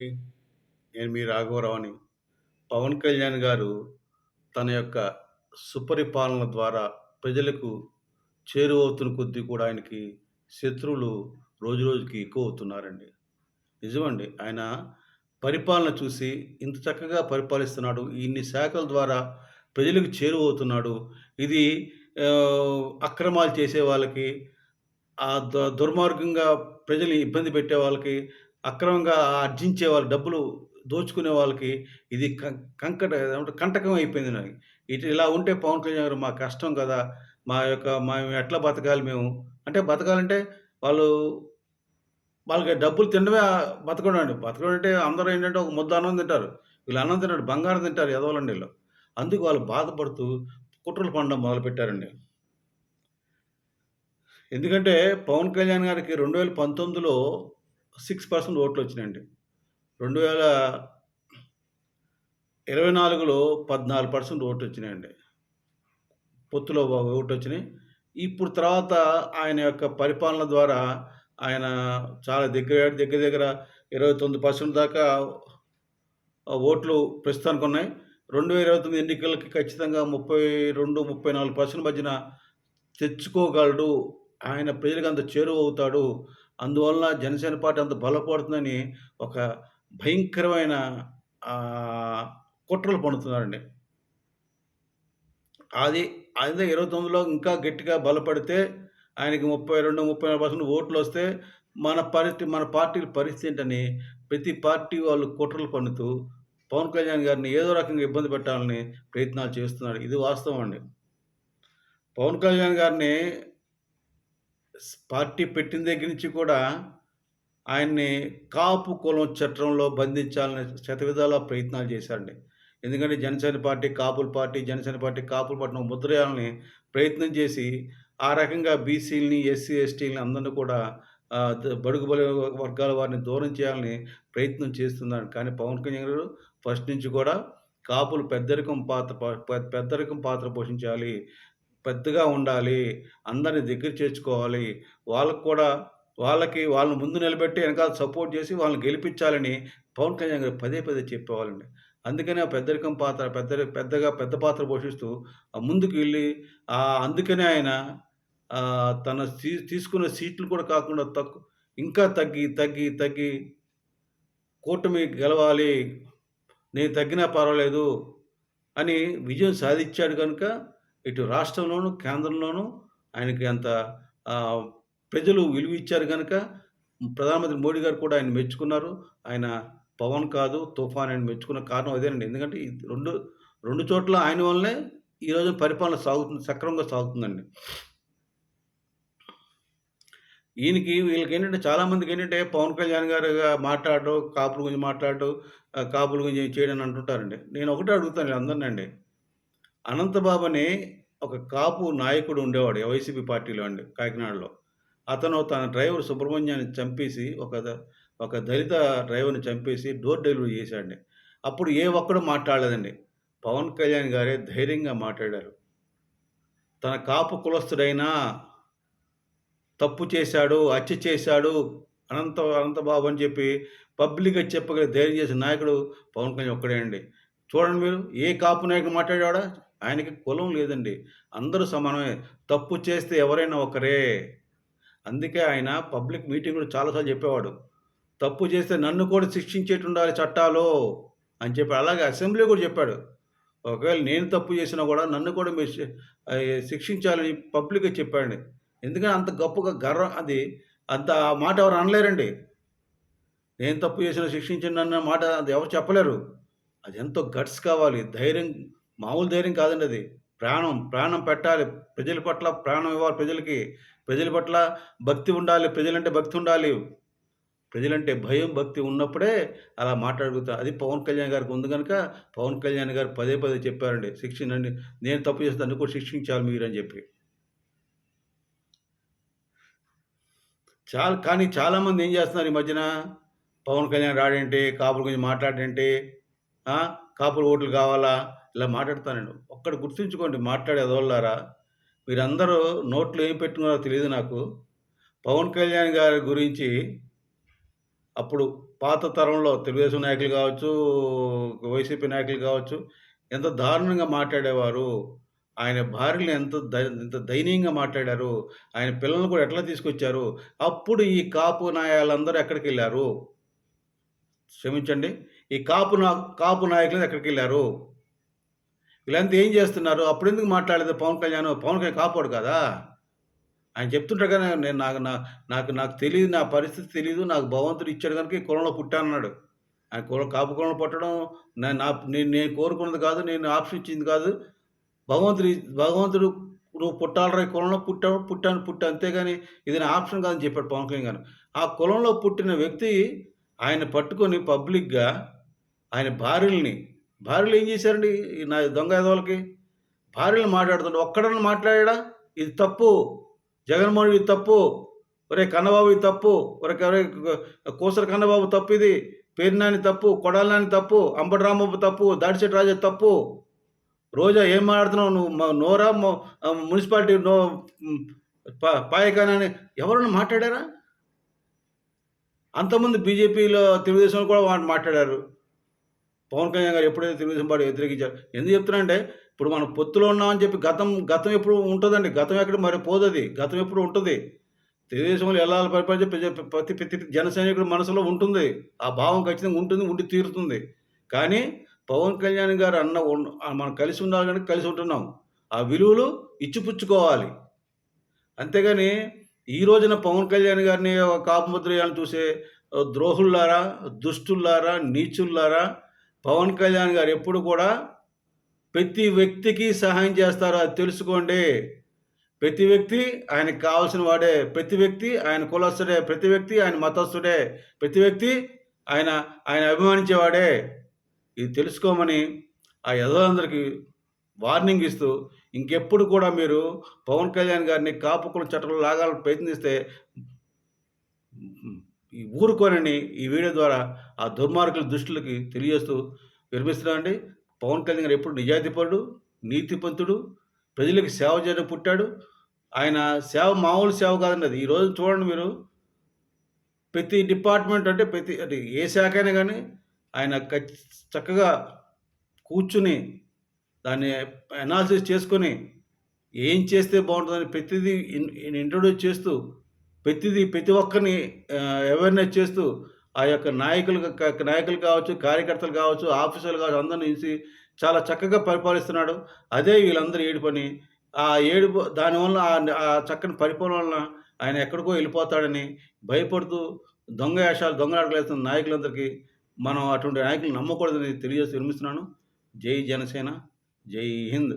నేను మీ రాఘవరావుని. పవన్ కళ్యాణ్ గారు తన యొక్క సుపరిపాలన ద్వారా ప్రజలకు చేరువవుతున్న కొద్దీ కూడా ఆయనకి శత్రువులు రోజు రోజుకి ఎక్కువ అవుతున్నారండి నిజమండి. ఆయన పరిపాలన చూసి ఇంత చక్కగా పరిపాలిస్తున్నాడు. ఇన్ని శాఖల ద్వారా ప్రజలకు చేరువవుతున్నాడు. ఇది అక్రమాలు చేసే వాళ్ళకి, ఆ దుర్మార్గంగా ప్రజల్ని ఇబ్బంది పెట్టే వాళ్ళకి, అక్రమంగా ఆర్జించే వాళ్ళు డబ్బులు దోచుకునే వాళ్ళకి ఇది కం కంకట కంటకం అయిపోయింది నాకు. ఇటు ఇలా ఉంటే పవన్ కళ్యాణ్ గారు మా కష్టం కదా! మా యొక్క మేము ఎట్లా బతకాలి మేము? అంటే బతకాలంటే వాళ్ళు వాళ్ళకి డబ్బులు తినడమే ఆహ్, బతకడం అండి. బతకడం అంటే అందరూ ఏంటంటే ఒక ముద్ద అన్నం తింటారు. వీళ్ళు అన్నం తింటారు బంగారం తింటారు ఎదవలండి వీళ్ళు అందుకు వాళ్ళు బాధపడుతూ కుట్రలు పండడం మొదలుపెట్టారండి. ఎందుకంటే పవన్ కళ్యాణ్ గారికి రెండు వేల పంతొమ్మిదిలో సిక్స్ పర్సెంట్ ఓట్లు వచ్చినాయండి రెండు వేల ఇరవై నాలుగులో పద్నాలుగు పర్సెంట్ ఓట్లు వచ్చినాయండి పొత్తులో ఓట్లు వచ్చినాయి ఇప్పుడు తర్వాత ఆయన యొక్క పరిపాలన ద్వారా ఆయన చాలా దగ్గర దగ్గర దగ్గర ఇరవై తొమ్మిది పర్సెంట్ దాకా ఓట్లు ప్రస్తుతానికి ఉన్నాయి రెండు వేల ఇరవై తొమ్మిది ఎన్నికలకి ఖచ్చితంగా ముప్పై రెండు ముప్పై నాలుగు పర్సెంట్ మధ్యన తెచ్చుకోగలడు. ఆయన ప్రజలకు అంత చేరువవుతాడు. అందువలన జనసేన పార్టీ అంత బలపడుతుందని ఒక భయంకరమైన కుట్రలు పండుతున్నారండి అది అదే 29లో ఇంకా గట్టిగా బలపడితే ఆయనకి ముప్పై రెండు ముప్పై పర్సెంట్ ఓట్లు వస్తే మన పరిస్థితి మన పార్టీ పరిస్థితి ఏంటని ప్రతి పార్టీ వాళ్ళు కుట్రలు పన్నుతూ పవన్ కళ్యాణ్ గారిని ఏదో రకంగా ఇబ్బంది పెట్టాలని ప్రయత్నాలు చేస్తున్నారు. ఇది వాస్తవం అండి. పవన్ కళ్యాణ్ గారిని పార్టీ పెట్టిన దగ్గర నుంచి కూడా ఆయన్ని కాపు కులం చట్టంలో బంధించాలని శతవిధాల ప్రయత్నాలు చేశారండి. ఎందుకంటే జనసేన పార్టీ కాపుల పార్టీ, జనసేన పార్టీ కాపుల పట్టణం ముద్ర వేయాలని ప్రయత్నం చేసి, ఆ రకంగా బీసీలని, ఎస్సీ, ఎస్టీలని అందరిని కూడా బడుగు బలి వర్గాల వారిని దూరం చేయాలని ప్రయత్నం చేస్తున్నారు. కానీ పవన్ కళ్యాణ్ గారు ఫస్ట్ నుంచి కూడా కాపులు పెద్దరికం పాత్ర ప పెద్దరికం పాత్ర పోషించాలి. పెద్దగా ఉండాలి. అందరిని దగ్గర చేర్చుకోవాలి. వాళ్ళకు కూడా వాళ్ళకి వాళ్ళని ముందు నిలబెట్టి వెనకాల సపోర్ట్ చేసి వాళ్ళని గెలిపించాలని పవన్ కళ్యాణ్ గారు పదే పదే చెప్పేవాళ్ళండి. అందుకనే ఆ పెద్దరికం పాత్ర పెద్ద పెద్దగా పెద్ద పాత్ర పోషిస్తూ ముందుకు వెళ్ళి అందుకనే ఆయన తన తీ తీసుకున్న సీట్లు కూడా కాకుండా తక్కు ఇంకా తగ్గి, తగ్గి, తగ్గి కూటమి గెలవాలి. నేను తగ్గినా పర్వాలేదు అని విజయం సాధించాడు కనుక ఇటు రాష్ట్రంలోను, కేంద్రంలోను ఆయనకి అంత ప్రజలు విలువ ఇచ్చారు కనుక ప్రధానమంత్రి మోడీ గారు కూడా ఆయన మెచ్చుకున్నారు. ఆయన పవన్ కాదు తుఫాన్ అని మెచ్చుకున్న కారణం అదేనండి. ఎందుకంటే ఈ 2, 2 చోట్ల ఆయన వల్లనే ఈరోజు పరిపాలన సాగుతుంది. సక్రమంగా సాగుతుందండి. ఈయనకి వీళ్ళకేంటంటే చాలామందికి ఏంటంటే పవన్ కళ్యాణ్ గారు మాట్లాడడం, కాపుల గురించి మాట్లాడడం, కాపుల గురించి చేయడం అంటుంటారండి. నేను ఒకటే అడుగుతాను అందరినండి. అనంతబాబు అని ఒక కాపు నాయకుడు ఉండేవాడు వైసీపీ పార్టీలో అండి కాకినాడలో. అతను తన డ్రైవర్ సుబ్రహ్మణ్యాన్ని చంపేసి ఒక ఒక దళిత డ్రైవర్‌ని చంపేసి డోర్ డెలివరీ చేశాడండి. అప్పుడు ఏ ఒక్కడు మాట్లాడలేదండి. పవన్ కళ్యాణ్ గారే ధైర్యంగా మాట్లాడారు. తన కాపు కులస్తుడైనా తప్పు చేశాడు, హత్య చేశాడు అనంత అనంతబాబు అని చెప్పి పబ్లిక్‌గా చెప్పగలిగే ధైర్యం చేసిన నాయకుడు పవన్ కళ్యాణ్ ఒక్కడే అండి. చూడండి మీరు ఏ కాపు నాయకుడు మాట్లాడాడా? ఆయనకి కులం లేదండి. అందరూ సమానమే. తప్పు చేస్తే ఎవరైనా ఒకరే. అందుకే ఆయన పబ్లిక్ మీటింగ్‌లో చాలాసార్లు చెప్పేవాడు. తప్పు చేస్తే నన్ను కూడా శిక్షించేటుండాలి చట్టాలు అని చెప్పి అలాగే అసెంబ్లీ కూడా చెప్పాడు. ఒకవేళ నేను తప్పు చేసినా కూడా నన్ను కూడా మీరు శిక్షించాలని పబ్లిక్‌గా చెప్పాడండి. ఎందుకంటే అంత గొప్పగా గర్వం అది అంత ఆ మాట ఎవరు అనలేరండి. నేను తప్పు చేసినా శిక్షించండి మాట అది ఎవరు చెప్పలేరు. అది ఎంతో గట్స్ కావాలి. ధైర్యం మామూలు ధైర్యం కాదండి అది. ప్రాణం, ప్రాణం పెట్టాలి. ప్రజల పట్ల ప్రాణం ఇవ్వాలి ప్రజలకి. ప్రజల పట్ల భక్తి ఉండాలి. ప్రజలంటే భక్తి ఉండాలి. ప్రజలంటే భయం, భక్తి ఉన్నప్పుడే అలా మాట్లాడుకుంటారు అది పవన్ కళ్యాణ్ గారికి ఉంది కనుక పవన్ కళ్యాణ్ గారు పదే పదే చెప్పారండి. శిక్షించండి నేను తప్పు చేస్తే కూడా శిక్షించాలి మీరని చెప్పి. చాలా కానీ చాలామంది ఏం చేస్తున్నారు ఈ మధ్యన పవన్ కళ్యాణ్ రాడేంటి? కాపుల గురించి మాట్లాడేంటి? కాపుల ఓట్లు కావాలా? ఇలా మాట్లాడతానండి. ఒక్కడ గుర్తుంచుకోండి మాట్లాడే ఎదవల్లారా! మీరందరూ నోట్లు ఏం పెట్టుకున్నారో తెలియదు నాకు. పవన్ కళ్యాణ్ గారి గురించి అప్పుడు పాత తరంలో తెలుగుదేశం నాయకులు కావచ్చు, వైసీపీ నాయకులు కావచ్చు, ఎంత దారుణంగా మాట్లాడేవారు. ఆయన భార్యలు ఎంత ద ఎంత దయనీయంగా మాట్లాడారు. ఆయన పిల్లల్ని కూడా ఎట్లా తీసుకొచ్చారు. అప్పుడు ఈ కాపు నాయాలందరూ ఎక్కడికెళ్ళారు? క్షమించండి. ఈ కాపు నా కాపు నాయకులు ఎక్కడికి వెళ్ళారు వీళ్ళంతా ఏం చేస్తున్నారు? అప్పుడెందుకు మాట్లాడలేదు పవన్ కళ్యాణ్? పవన్ కళ్యాణ్ కాపాడు కదా! ఆయన చెప్తుంటారు కదా! నేను నాకు నా నాకు నాకు తెలియదు నా పరిస్థితి తెలియదు నాకు భగవంతుడు ఇచ్చాడు కనుక ఈ కులంలో పుట్టానన్నాడు. ఆయన కులం కాపు కులంలో పుట్టడం నా నేను నేను కోరుకున్నది కాదు. నేను ఆప్షన్ ఇచ్చింది కాదు. భగవంతుడు భగవంతుడు నువ్వు పుట్టాలరా ఈ కులంలో పుట్టా పుట్టాను పుట్టా అంతేగాని ఇది నా ఆప్షన్ కాదని చెప్పాడు పవన్ కళ్యాణ్ గారు. ఆ కులంలో పుట్టిన వ్యక్తి ఆయన పట్టుకొని పబ్లిక్‌గా ఆయన భార్యల్ని భార్యలు ఏం చేశారండి? ఈ నా దొంగ యదవులకి భార్యలు మాట్లాడుతుంటే ఒక్కడన్నా మాట్లాడా ఇది తప్పు. జగన్మోహన్ ఇది తప్పు. ఒరే కన్నబాబు ఇది తప్పు. ఒరే ఒరేయ్ కన్నబాబు తప్పు ఇది. పేర్నాని తప్పు. కొడాలి నాని తప్పు. అంబటరామబాబు తప్పు. దాడిశెట్టి రాజా తప్పు. రోజా ఏం మాట్లాడుతున్నావు నువ్వు? నోరా మున్సిపాలిటీ నో పాయకానని పాయకాని ఎవరన్నా మాట్లాడారా? అంతకుముందు బీజేపీలో తెలుగుదేశంలో కూడా వాళ్ళు మాట్లాడారు. పవన్ కళ్యాణ్ గారు ఎప్పుడైతే తెలుగుదేశం పార్టీ వ్యతిరేకించారు ఎందుకు చెప్తున్నానంటే ఇప్పుడు మనం పొత్తులో ఉన్నామని చెప్పి గతం గతం ఎప్పుడు ఉంటుందండి గతం ఎక్కడ మరి పోదది. గతం ఎప్పుడు ఉంటుంది తెలుగుదేశంలో ఎలా పరిపాలించే ప్రజ ప్రతి ప్రతి జన మనసులో ఉంటుంది. ఆ భావం ఖచ్చితంగా ఉంటుంది. ఉండి తీరుతుంది. కానీ పవన్ కళ్యాణ్ గారు అన్న మనం కలిసి ఉండాలి గనుక కలిసి ఉంటున్నాం. ఆ విలువలు ఇచ్చిపుచ్చుకోవాలి. అంతేగాని ఈ రోజున పవన్ కళ్యాణ్ గారిని కాపుముద్రయాలను చూసే ద్రోహుల్లారా, దుష్టుల్లారా, నీచుల్లారా పవన్ కళ్యాణ్ గారు ఎప్పుడు కూడా ప్రతి వ్యక్తికి సహాయం చేస్తారు. అది తెలుసుకోండి. ప్రతి వ్యక్తి ఆయనకు కావాల్సిన వాడే. ప్రతి వ్యక్తి ఆయన కులస్తుడే. ప్రతి వ్యక్తి ఆయన మతస్థుడే. ప్రతి వ్యక్తి ఆయన ఆయన అభిమానించేవాడే. ఇది తెలుసుకోమని ఆ ఎదవలందరికీ వార్నింగ్ ఇస్తూ ఇంకెప్పుడు కూడా మీరు పవన్ కళ్యాణ్ గారిని కాపుకుల చట్టంలో లాగాలని ప్రయత్నిస్తే ఈ ఊరుకోనని ఈ వీడియో ద్వారా ఆ దుర్మార్గుల దృష్టిలోకి తెలియజేస్తూ విరమిస్తున్నామండి పవన్ కళ్యాణ్ గారు ఎప్పుడు నిజాయితీపరుడు, నీతిపంతుడు, ప్రజలకు సేవ చేయడం పుట్టాడు. ఆయన సేవ మామూలు సేవ కాదండి అది. ఈరోజు చూడండి మీరు ప్రతి డిపార్ట్మెంట్ అంటే ప్రతి అంటే ఏ శాఖ అయినా కానీ ఆయన చక్కగా కూర్చుని దాన్ని అనాలిసిస్ చేసుకొని ఏం చేస్తే బాగుంటుందని ప్రతిదీ ఇంట్రొడ్యూస్ చేస్తూ ప్రతిదీ ప్రతి ఒక్కరిని అవేర్‌నెస్ చేస్తూ ఆ యొక్క నాయకులు నాయకులు కావచ్చు, కార్యకర్తలు కావచ్చు, ఆఫీసర్లు కావచ్చు అందరిని చూసి చాలా చక్కగా పరిపాలిస్తున్నాడు. అదే వీళ్ళందరూ ఏడుపని. ఆ ఏడుపు దానివల్ల ఆ ఆ చక్కని పరిపాలన వలన ఆయన ఎక్కడికో వెళ్ళిపోతాడని భయపడుతూ దొంగ వేషాలు, దొంగలాటలు నాయకులందరికీ మనం అటువంటి నాయకులు నమ్మకూడదని తెలియజేసి విరమిస్తున్నాను. జై జనసేన. జై హింద్.